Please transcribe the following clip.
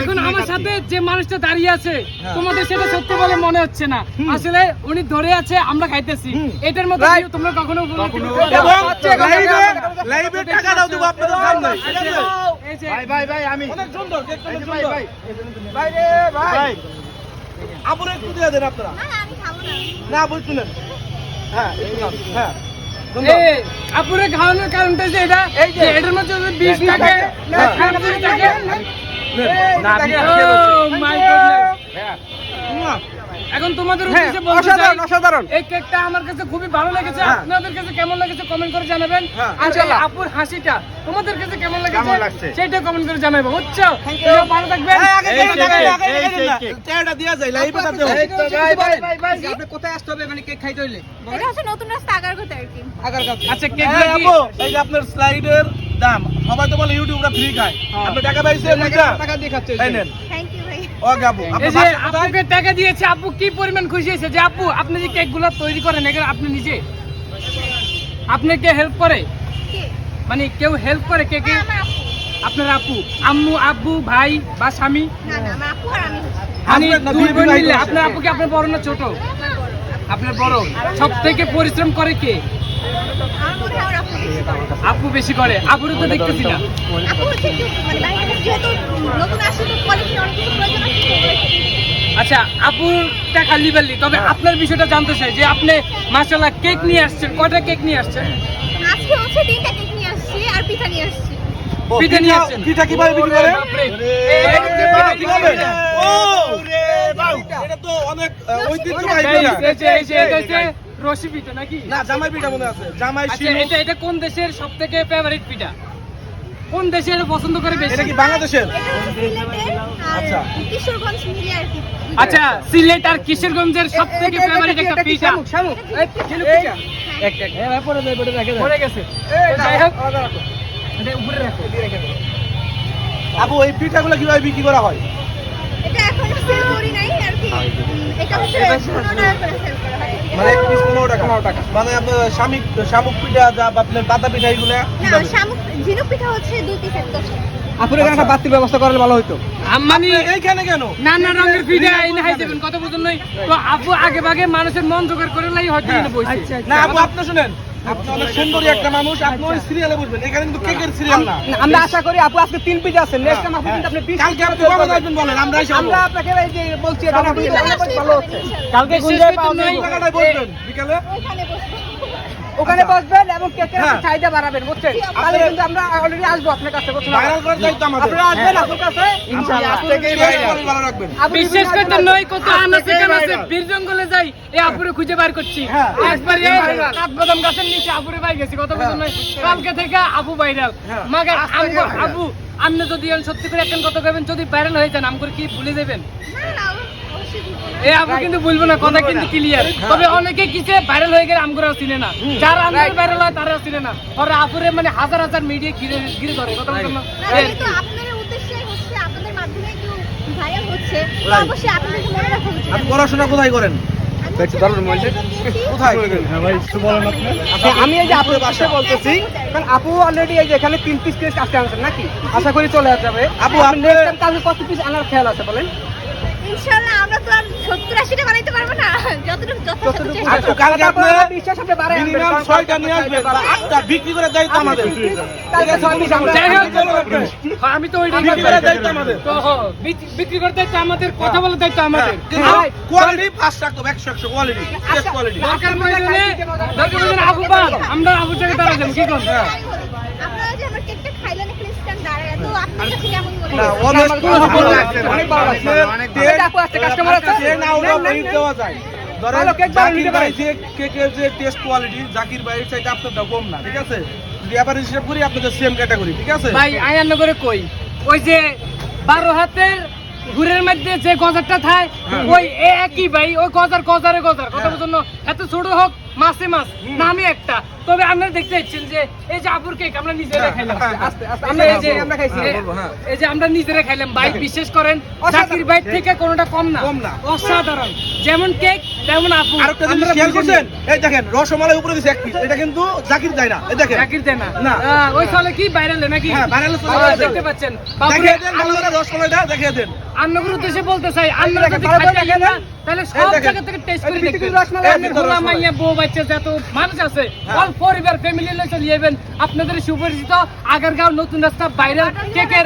এখন আমার সাথে যে মানুষটা দাঁড়িয়ে আছে হ্যাঁ। তোমাদের সেটা সত্যি বলে মনে হচ্ছে না। আসলে উনি ধরে আছে আমরা খাইতেছি। এটার মধ্যে তোমরা কখনো এবং আচ্ছা, লাইভে লাইভে টাকাটাও দেবো আপনাদের সামনে। ঠিক আছে এই যে ভাই ভাই ভাই আমি অনেক সুন্দর কেক এই অনেক যে ভাই ভাই। ভাই রে ভাই। ভাই। একটু দিয়ে দেন আপনারা। না আমি খাব না। না বুঝছিলেন হ্যাঁ হ্যাঁ আপুরে খাওয়ানোর কারণটা যে এটা এই যে- যে এটার মধ্যে বিষ থাকে এখন তোমাদের হ্যাঁ, উদ্দেশ্যে বলতে চাই অসাধারণ অসাধারণ। এই কেকটা আমার কাছে খুবই ভালো লেগেছে। হ্যাঁ। আপনাদের কাছে কেমন লেগেছে কমেন্ট করে জানাবেন। হ্যাঁ, আর আপুর হাসিটা তোমাদের কাছে কেমন লেগেছে সেটা কমেন্ট করে জানাব বুঝছ? তোমরা ভালো থাকবেন। দিয়া যায়, লাইভে ভাই ভাই ভাই আপনি কোথায় আসতে হবে মানে কেক খাইতে হইলে? এটা হচ্ছে নতুন রাস্তা আগারগোতে আর কি। আগার আচ্ছা কেক আপু, এই যে আপনার স্লাইডের দাম। সবাই তো বলে ইউটিউবরা ফ্রি খায়। আপনি টাকা পাইছেন টাকা দিয়ে খাচ্ছে নেন। আপু? আপুকে টাকা দিয়েছে কি পরিমাণ খুশি হয়েছে? যে আপু আপনি যে কেকগুলো তৈরি করেন এগুলো আপনি নিজে? আপনি হেল্প করে? মানে কেউ হেল্প করে কে কে হ্যাঁ, আপু। আপনার আপু। আম্মু আব্বু ভাই বা স্বামী? মানে আপনার আপুকে বড় না ছোট? আপনার বড়? সব থেকে পরিশ্রম করে কে? আপু বেশি করে। আপু আপুরে তো দেখতেছি না। মানে আচ্ছা আপুর টাকা লিবারলি তবে আপনার বিষয়টা জানতে চাই যে আপনি মাশাআল্লাহ কেক নিয়ে আসছেন। কটা কেক নিয়ে আসছেন? আজকে হচ্ছে তিনটা কেক নিয়ে আসছি আর পিঠা নিয়ে আসছি। পিঠা নিয়ে আসছেন। পিঠা কীভাবে বিক্রি করে? ও, বাউ, এটা তো অনেক ঐতিহ্যবাহী পিঠা। পিঠা নাকি? না জামাই পিঠা মনে আছে। জামাই আচ্ছা এটা এটা কোন দেশের ফেভারিট পিঠা? কোন পছন্দ করে বেশি? এটা কি বাংলাদেশের? আচ্ছা। কিশোরগঞ্জ মিলে আর কি। আচ্ছা সিলেট আর কিশোরগঞ্জের সব থেকে ফেভারিট একটা পিঠা? শামুক শামুক। এই, এই এক এক পড়ে গেছে। যাই হোক। এটা উপরে রাখো। আপু এই পিঠাগুলো কীভাবে বিক্রি করা হয়? এটা এখনও সেল করি নাই আর কি উম, এটা হচ্ছে পনেরো টাকা করে সেল করা হয় মানে এক পিস পনেরো টাকা মানে আপনার শামিক শামুক পিঠা যা আপনার পাতা পিঠা এগুলো শামুক ঝিনুক পিঠা হচ্ছে দুই পিস এক দশ আপুর এখানে একটা বাতির ব্যবস্থা করলে ভালো হইতো। আমি এইখানে কেন? নানা রঙের পিঠা এনে হাই যাবেন কত বুঝুন নাই। তো আপু আগে ভাগে মানুষের মন জোগাড় করে লাই হয়তো না আপু আপনি শুনেন। সুন্দরী একটা মানুষ আপনি ওই সিরিয়ালে বুঝবেন এখানে কিন্তু কেকের সিরিয়াল না। আমরা আশা করি আপু আজকে তিন পিস আছেন নেক্সট টাইম আপু কিন্তু আপনি বিশ কালকে আপনি আসবেন বলেন আমরা এসে আমরা আপনাকে এই যে বলছি এটা ভালো হচ্ছে। পাওয়া কোন বিকালে। ওখানে ওখানে বসবেন এবং কেকের হ্যাঁ। চাহিদা বাড়াবেন বুঝছেন? তাহলে কিন্তু আমরা অলরেডি আসব আপনার কাছে বুঝছেন? আপনারা আসবেন আপুর কাছে? ইনশাআল্লাহ। টেস্ট করে ভালো রাখবেন। আপু বিশেষ করে নয় কত আনাচে কানাচে বীর জঙ্গলে যাই এই আপুরে খুঁজে বের করছি। হ্যাঁ। একবার এই কাঠবাদাম গাছের নিচে আপুরে পাই গেছি কত বুঝুন নাই কালকে থেকে আপু ভাইরাল। হ্যাঁ। মাগার আপু আপনি যদি সত্যি করে একখান কথা কইবেন যদি ভাইরাল হয়ে যান আমগো কি ভুলে দেবেন না না অবশ্যই দিব না এই আপু কিন্তু বলব না কথা কিন্তু ক্লিয়ার তবে অনেকে কিসে ভাইরাল হয়ে গেলে আমগোরাও চিনে না। যারা আমাদের ভাইরাল হয় তারাও চিনে না। ওরা আপুরে মানে হাজার হাজার মিডিয়া ঘিরে ঘিরে ধরে কথা বলছেন না। না, এই যেহেতু আপনাদের উদ্দেশ্যে হচ্ছে আপনাদের মাধ্যমে একটু ভাইরাল হচ্ছে তো অবশ্যই আপনাদেরকে মনে রাখা উচিত। আপনি পড়াশোনা কোথায় করেন? আমি আমি এই যে আপুর বাসা বলতেছি কারণ আপু অলরেডি এই যে এখানে তিন পিস কেস আসতে আনছেন নাকি? আশা করি চলে যাবে আপু, আপনি আপনি- কালকে কত পিস আনার খেয়াল আছে বলেন? ইনশাআল্লাহ আমরা তো আর সত্তর আশিটা বানাইতে পারব না। যতটুকু যতটুকু চেষ্টা কালকে আপনি বিশ্বাস আপনি বাড়ায় মিনিমাম কারণ নিয়ে আসবেন বা আটটা বিক্রি করার দায়িত্ব আমাদের। হ্যাঁ, আমি তো বিক্রি দায়িত্ব আমাদের। তো বিক্রি করতে দায়িত্ব আমাদের কথা বলার দায়িত্ব আমাদের। হ্যাঁ। কোয়ালিটি ফার্স্ট রাখতে হবে একশো একশো কোয়ালিটি বেস্ট কোয়ালিটি দরকার প্রয়োজনে দরকার প্রয়োজনে আবু বাদ আমরা আবু জায়গায় দাঁড়া যাব কি করব হ্যাঁ। আপনারা যে আমার কেকটা খাইলেন এখানে দাঁড়ায়, তো আপনার কেমন জাকির ভাইয়ের চাইতে আপনারটা কম না ঠিক আছে? করি আপনাদের সেম ক্যাটাগরি ঠিক আছে? ভাই কই? ওই যে বারো হাতের ঘুরের মধ্যে যে গজারটা থাকে হ্যাঁ। ওই একই ভাই ওই গজার গজারে গজার। কথা বুঝুন এত ছোট হোক মাসে মাস নামে একটা। তবে আমরা দেখতে পাচ্ছেন যে এই যে আপুর কেক আমরা নিজেরা খাইলাম। এই যে আমরা খাইছি এই- বলব, হ্যাঁ। এই যে আমরা নিজেরা খাইলাম বাইক বিশ্বাস করেন অসাধারণ। জাকির বাইক থেকে কোনোটা কম না কম না। অসাধারণ। যেমন কেক তেমন আপু আরেকটা জিনিস খেয়াল করছেন? এই দেখেন রসমালাই উপরে দিছে এক পিস এটা কিন্তু জাকির দেয় না। এই দেখেন। জাকির দেয় না। না। ওই চলে কি ভাইরালে নাকি? হ্যাঁ, viral চলে দেখতে পাচ্ছেন। করে রসমালাইটা দেখিয়ে দেন। আন্নগুর উদ্দেশ্যে বলতে চাই আন্নরা যদি খাইতে না তাহলে সব জায়গা থেকে টেস্ট করে দেখবেন রসমালাই। মাইয়া বউ বাচ্চা যত মানুষ আছে। অল পরিবার ফ্যামিলি লয়ে চলে যাবেন আপনাদের সুপরিচিত আগারগাঁও নতুন রাস্তা বাইরের কেকের